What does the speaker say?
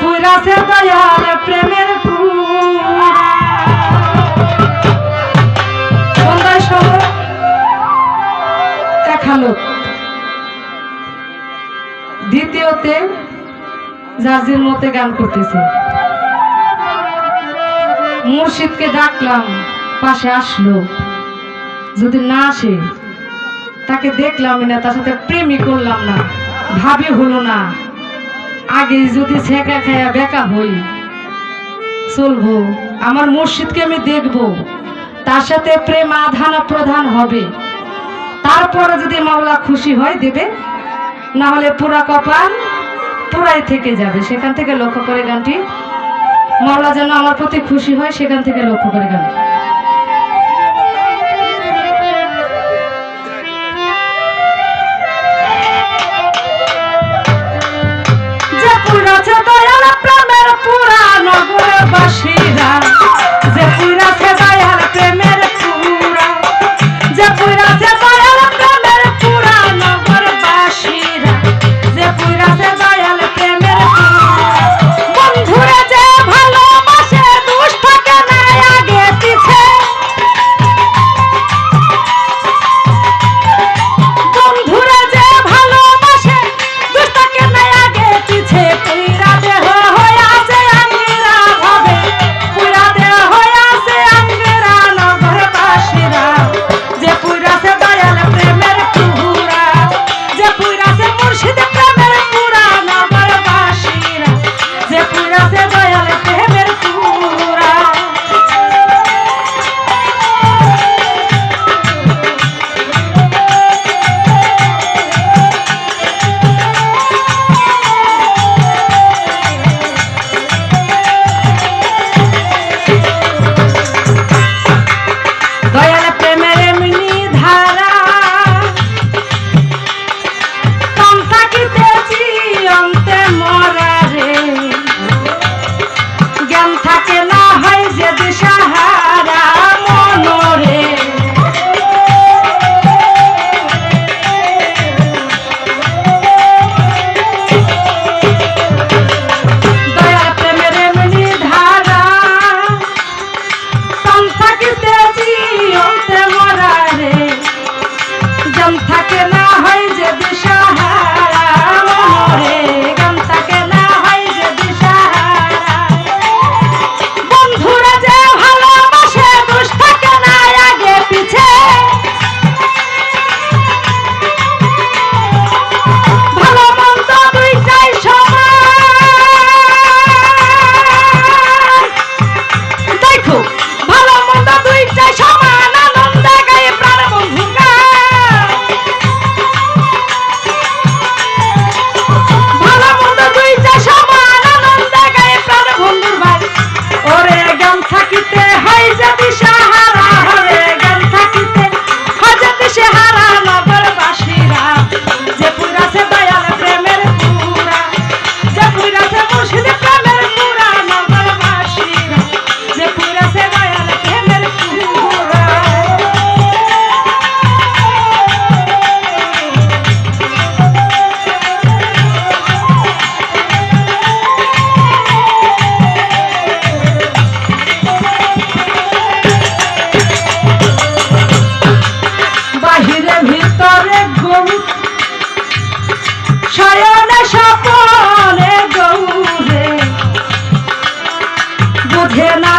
পুরাছে দয়াল প্রেমের দ্বিতীয়তে জার্জির মতে গান করতেছে। মুর্শিদকে ডাকলাম, পাশে আসলো। যদি না আসে, তাকে দেখলাম না, তার সাথে প্রেমই করলাম না। ভাবি হলো না। আগে যদি ছেঁকা খায়া বেকা হই, চলবো। আমার মসজিদকে আমি দেখব। তার সাথে প্রেম আধান প্রধান হবে। তারপরে যদি মাওলা খুশি হয় দেবে, না হলে পুরা কপাল পুরাই থেকে যাবে। সেখান থেকে লক্ষ্য করে গানটি, মাওলা যেন আমার প্রতি খুশি হয়, সেখান থেকে লক্ষ্য করে গান পরে গাম থাকিতে don't hear.